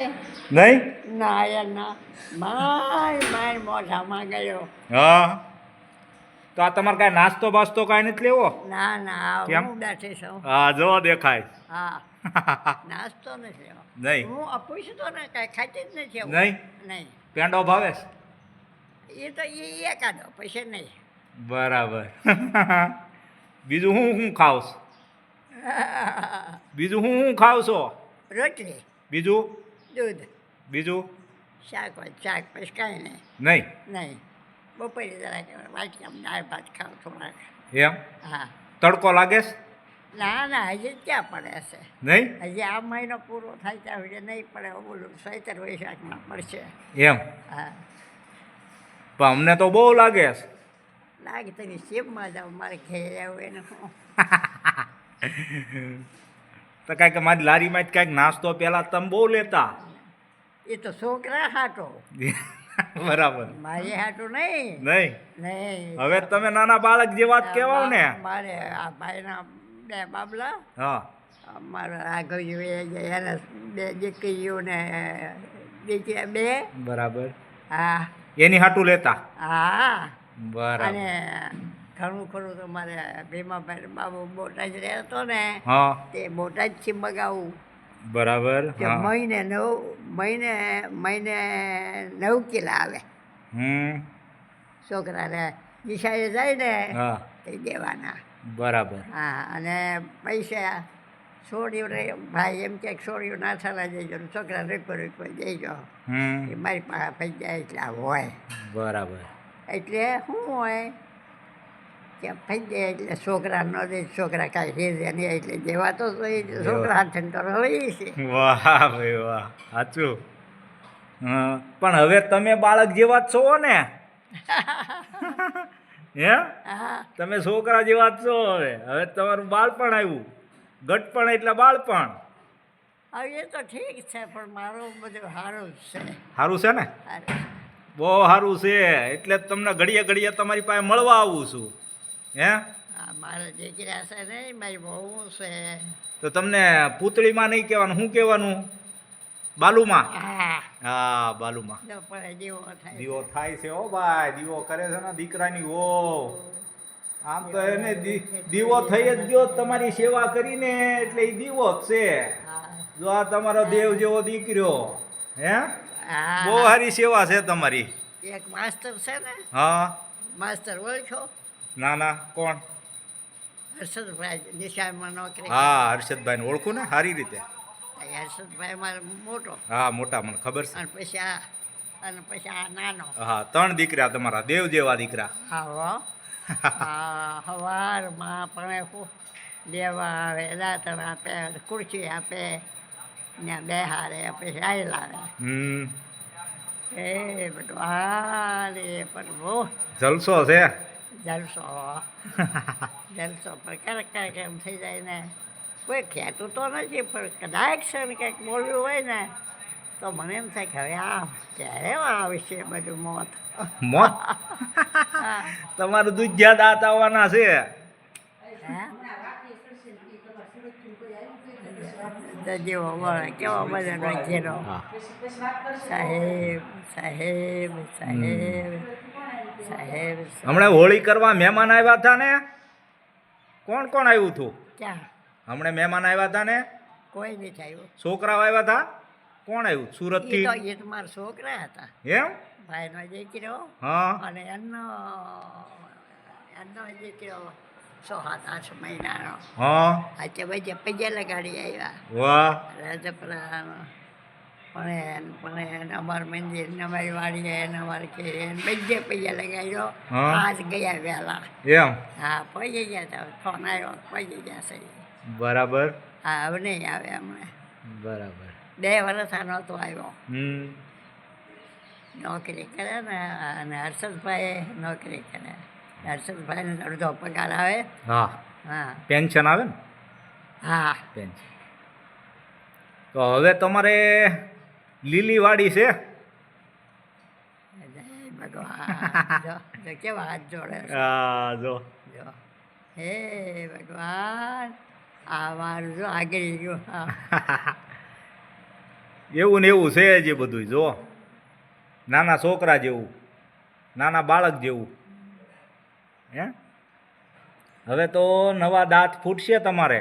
નહીં? ના યાર ના. માય માય મોઢામાં ગયો. હા. તો આ તમારે કાંઈ નાસ્તો બાસ્તો કાંઈ નથી લેવો? ના ના કેમ? હું બેઠી છું. હા જો દેખાય. હા. નાસ્તો નથી લેવો. નહીં. હું પૂછું તો ને કાંઈ ખાતી જ નથી હું. નહીં? નહીં. પેંડો ભાવે છે? એ તો એ એકાદો પછી નહીં. બરાબર. બીજું હું હું ખાવ છું? બીજું હું હું ખાવ છો? રોટલી. બીજું? દૂધ. બીજું? શાક હોય શાક પછી કાંઈ નહીં. નહીં? નહીં. બપોરે જરાક વાટકામાં દાળ ભાત ખાવ થોડાક. એમ? હા. તડકો લાગે છે? ના ના હજી ક્યાં પડે છે નહીં? હજી આ મહિનો પૂરો થાય ત્યાં સુધી નહીં પડે. બોલું સૈતર વૈશાખમાં પડશે. એમ? હા. પણ અમને તો બહુ લાગે છે. લાગે તમે શિવમાં જાવ મારે ઘેર આવું એને. તો કાંઈક મારી લારીમાં જ કાંઈક નાસ્તો પહેલાં તમે બહુ લેતા. એ તો છોકરા હાટો. બરાબર. મારી હાટો નહીં. નહીં? નહીં. હવે તમે નાના બાળક જેવા જ કહેવાવ ને. મારે આ ભાઈના બે બાબલા. હા. મારા આગળ એને બે દીકરીઓ ને દીકરા બે. બરાબર. હા. એની હાટું લેતા? હા. બરાબર. અને ઘણું ખરું તો મારે ભીમાભાઈ બાબુ બોટાદ રહેતો ને હા. તે બોટાદથી મગાવું. બરાબર મહિને નવ મહિને મહિને નવ કિલા આવે. હમ. છોકરાને નિશાળે જાય ને તે દેવાના. બરાબર. હા અને પૈસા છોડ્યું રે ભાઈ એમ કે છોડ્યું ના થવા જઈજો છોકરા રૂપિયો રૂપિયો જઈજો એ મારી પાસે પૈસા એટલા હોય. બરાબર. એટલે શું હોય કે જાય એટલે છોકરા ન દે છોકરા કાંઈ રેજે નહીં એટલે જેવા તો છોકરા હાથે તો રહી છે. વાહ ભાઈ વાહ સાચું. પણ હવે તમે બાળક જેવા જ છો ને. હે? તમે છોકરા જેવા જ છો હવે. હવે તમારું બાળપણ આવ્યું. ગટપણ એટલે બાળપણ. હવે એ તો ઠીક છે પણ મારું બધું સારું છે. સારું છે ને? બહુ સારું છે. એટલે જ તમને ઘડીએ ઘડીએ તમારી પાસે મળવા આવું છું. હે? મારા દીકરા છે ને મારી બહુ છે. તો તમને પૂતળીમાં નહીં કહેવાનું શું કહેવાનું? બાલુમાં? હા. બાલુમાં. દીવો થાય. છે ઓ ભાઈ દીવો કરે છે ને દીકરાની ઓ આમ તો એને દીવો થઈ જ ગયો તમારી સેવા કરીને એટલે એ દીવો જ છે. જો આ તમારો દેવ જેવો દીકરો હે? બહુ સારી સેવા છે તમારી. એક માસ્તર છે ને હા. માસ્ટર ઓળખો? ના ના કોણ? હર્ષદભાઈ નિશાળમાં નોકરી હા હર્ષદભાઈને ઓળખું ને? સારી રીતે. હર્ષદભાઈ મારો મોટો. હા મોટા મને ખબર છે. અને પછી આ અને પછી આ નાનો. હા ત્રણ દીકરા તમારા દેવ જેવા દીકરા. હા હો. હા સવારમાં પણ દેવા આવે દાંતણ આપે ખુરશી આપે ને બેહારે પછી આઈ લાવે. હમ. એ બધું હારે પણ બહુ જલસો છે. જલસો જલસો પણ ક્યારેક ક્યારેક એમ થઈ જાય ને. કોઈ કહેતું તો નથી પણ કદાચ ને કંઈક બોલ્યું હોય ને તો મને એમ થાય કે હવે આ ક્યારે આવશે બધું મોત? મોત? તમારું દૂધિયા દાંત આવવાના છે. જેવો મળે કેવો ઘેરો. સાહેબ સાહેબ સાહેબ સાહેબ. હમણાં હોળી કરવા મહેમાન આવ્યા હતા ને? કોણ કોણ આવ્યું હતું? ક્યાં હમણાં મહેમાન આવ્યા હતા ને? કોઈ નહીં આવ્યું છોકરાઓ આવ્યા હતા? કોણ આવ્યું? સુરત તો એ તો મારા છોકરા હતા. એમ? ભાઈનો દીકરો હા. અને એનો એનો દીકરો સો સાત આઠ મહિનાનો. હા. આજે બધે પગે લગાડી આવ્યા. વાહ. રાજપરાનો. પણ પણ અમાર મંદિર અમારી વાડી એને અમારે એને બધે પૈસા લગાડ્યો હા. આજ ગયા વહેલા. એમ? હા પૈસા ગયા તા. ફોન આવ્યો પૈસા ગયા છે. બરાબર. હા હવે નહીં આવે હમણાં. બરાબર. બે વર્ષ આ નહોતો આવ્યો. નોકરી કરે ને અને હર્ષદભાઈ નોકરી કરે. હર્ષદભાઈને અડધો પગાર આવે. હા. હા. પેન્શન આવે ને? હા. પેન્શન. તો હવે તમારે લીલી વાડી છે કેવા હાથ જોડે છે. જો. જો. હે ભગવાન આ મારું જો આગળ ગયું એવું ને એવું છે જે બધું જો. નાના છોકરા જેવું નાના બાળક જેવું. હે? હવે તો નવા દાંત ફૂટશે તમારે.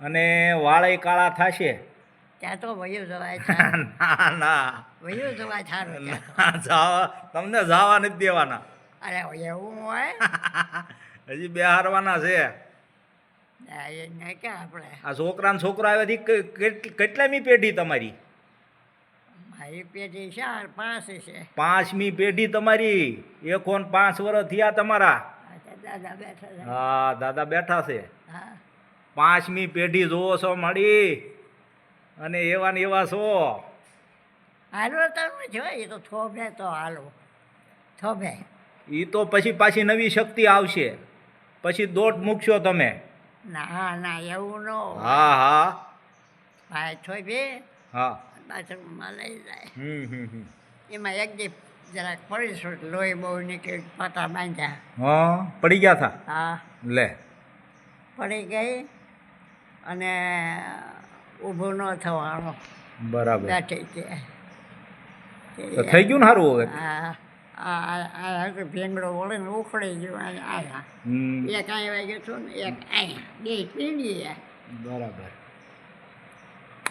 અને વાળે કાળા થશે. ત્યાં તો વયું જવાય ના ના. વયું જવાય સારું જવા. તમને જવા નથી દેવાના. અરે એવું હોય? હજી બે હારવાના છે આપણે. આ છોકરા છોકરા આવ્યાથી કેટલામી પેઢી તમારી? મારી પેઢી ચાર પાંચ છે. પાંચમી પેઢી તમારી. એકોન પાંચ વર્ષ થયા તમારા. દાદા બેઠા છે. હા દાદા બેઠા છે. હા. પાંચમી પેઢી જોવો છો મળી અને એવા ને એવા છો. હાલો તમે જોઈએ તો થોભે તો હાલો. થોભે. એ તો પછી પાછી નવી શક્તિ આવશે. પછી દોટ મૂકશો તમે. ના ના એવું ન. હા હા. ભાઈ થોભે. હા. બાથરૂમમાં લઈ જાય. હમ હમ હમ. એમાં એક દી જરાક પડીશું લોહી બહુ નીકળી પાટા બાંધ્યા. હા પડી ગયા હતા હા. લે. પડી ગઈ. અને ઊભું ન થવાનો બરાબર. બેઠી કે. તો થઈ ગયું ને સારું હવે? હા આ આ ભીંગડો વળે ને ઉખડી ગયો આયા એક અહીંયા વાગ્યું છો ને એક આયા બે પીડી બરાબર.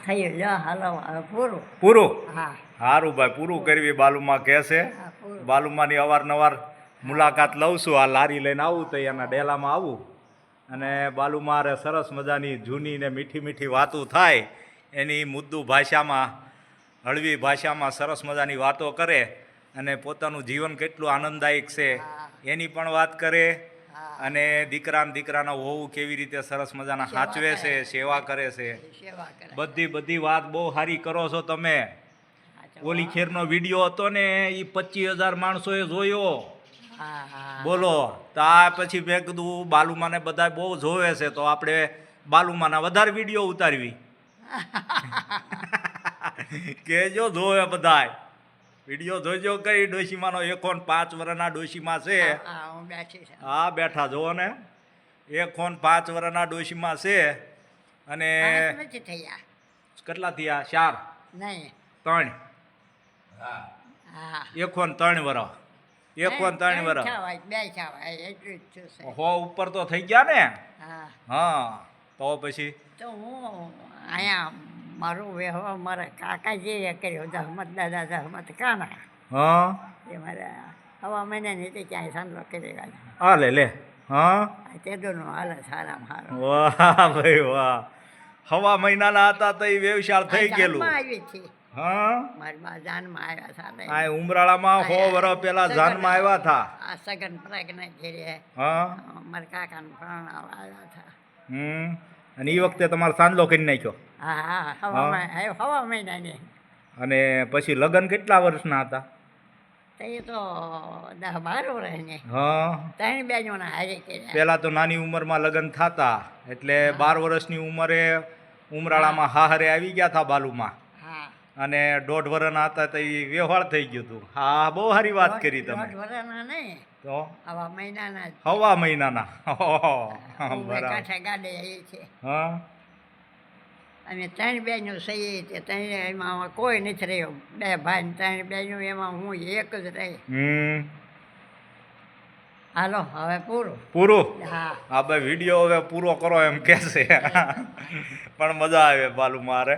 થઈ લો હાલો પૂરું. પૂરું? હા. સારું ભાઈ પૂરું કરવી બાલુમાં કહેશે. હા બાલુમાની અવારનવાર મુલાકાત લઉં છું. આ લારી લઈને આવું તો એના ડેલામાં આવું. અને બાલુમારે સરસ મજાની જૂની ને મીઠી મીઠી વાતો થાય એની મુદ્દુ ભાષામાં હળવી ભાષામાં સરસ મજાની વાતો કરે અને પોતાનું જીવન કેટલું આનંદદાયક છે એની પણ વાત કરે અને દીકરા ને દીકરાના હોવું કેવી રીતે સરસ મજાના સાચવે છે સેવા કરે છે. બધી બધી વાત બહુ સારી કરો છો તમે. ઓલી ખેરનો વીડિયો હતો ને એ પચીસ હજાર માણસોએ જોયો. બોલો તો આ પછી મેં કીધું બાલુમાને બધા બહુ જોવે છે તો આપણે બાલુમાના વધારે વીડિયો ઉતારવી. કેજો જોવે બધાય. વીડિયો જોજો કઈ ડોશીમાનો એકોન પાંચ વર્ષના ડોશીમાં છે. હા બેઠી જોવો ને. એકોન પાંચ વર્ષના ડોશીમાં છે. અને કેટલા થયા? ચાર. નહીં. ત્રણ. હા. એકો ને ત્રણ વર્ષ એકો ને ત્રણ વર્ષ બે થવાય એટલું જ છે હો ઉપર તો થઈ ગયા ને? હા. હા તો પછી? તો હું અહીંયા મારું વ્યવહાર મારા કાકાજીએ કર્યો જહમત દાદા જહમત કાના. હા. એ મારા હવા મહિનાની નીચે ક્યાંય સાંભળો કરી ગયા હા લે લે. હા? તે દોનો હાલે સારામાં સારું વાહ ભાઈ વાહ. હવા મહિનાના હતા તો એ વ્યવસાય થઈ ગયેલું. આવી હતી. હા? મારી જાનમાં આવ્યા આ ઉમરાળામાં હો વર્ષ પેલા જાનમાં આવ્યા હતા આ સગન પ્રજ્ઞા ઘેરે. હા? મારા કાકાને પ્રણાવ આવ્યા હતા હમ. અને એ વખતે તમારે સાંજલો કરી નાખ્યો? હા હા હવા મહિનાની. અને પછી લગ્ન કેટલા વર્ષના હતા? એ તો દસ બાર વર્ષની. હા. ત્રણ બેનોના હારે કર્યા. પેલા તો નાની ઉંમરમાં લગ્ન થતા. એટલે બાર વર્ષની ઉંમરે ઉમરાળામાં હાહરે આવી ગયા હતા બાલુમાં. અને દોઢ વર્ષના હતા તો એ વ્યવહાર થઈ ગયું હતું હા બહુ સારી વાત કરી તમે. દોઢ વર્ષના નહીં તો? આવા મહિનાના હવા મહિનાના. બરાબર. કાંઠે ગાડે એ છે. હા? અમે ત્રણ બહેનો સહી તે ત્રણ એમાં કોઈ નથી રહ્યો. બે ભાઈ ને ત્રણ બહેનો એમાં હું એક જ રહી. હમ. હાલો હવે પૂરું? પૂરું? હા. હા ભાઈ વીડિયો હવે પૂરો કરો એમ કહેશે પણ મજા આવે બાલુ મારે.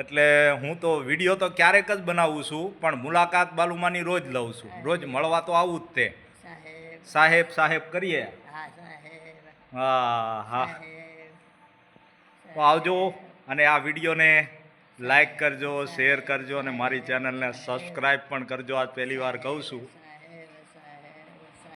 એટલે હું તો વીડિયો તો ક્યારેક જ બનાવું છું પણ મુલાકાત બાલુમાની રોજ લઉં છું. રોજ મળવા તો આવું જ તે. સાહેબ. સાહેબ કરીએ. હા હા તો આવજો અને આ વિડીયોને લાઈક કરજો શેર કરજો અને મારી ચેનલને સબસ્ક્રાઈબ પણ કરજો. આજ પહેલી વાર કહું છું.